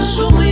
Show me.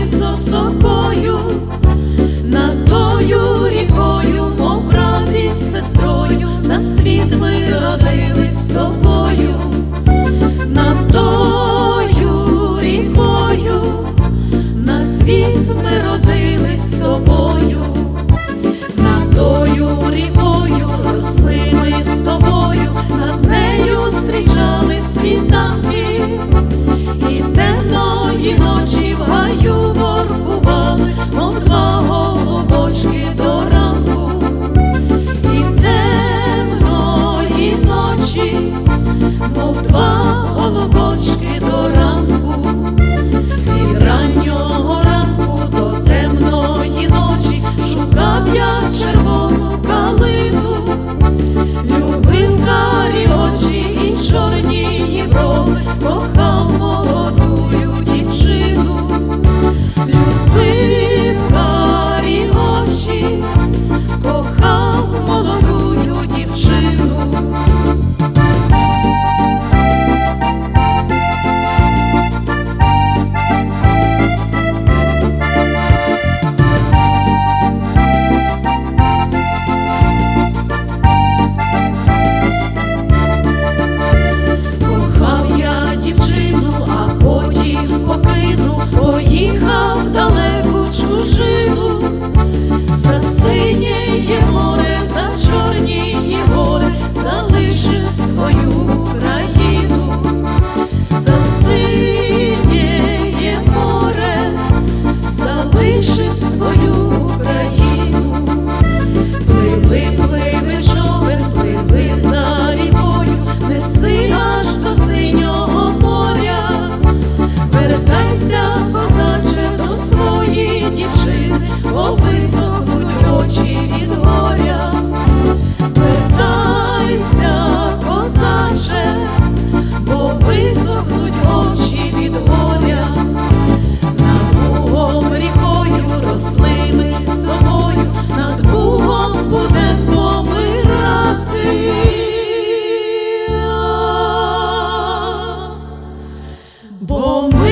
чого висохнуть очі від горя, питайся, козаче, бо висохнуть очі від горя, над Бугом рікою росли ми з тобою, над Бугом будемо помирати. Бо ми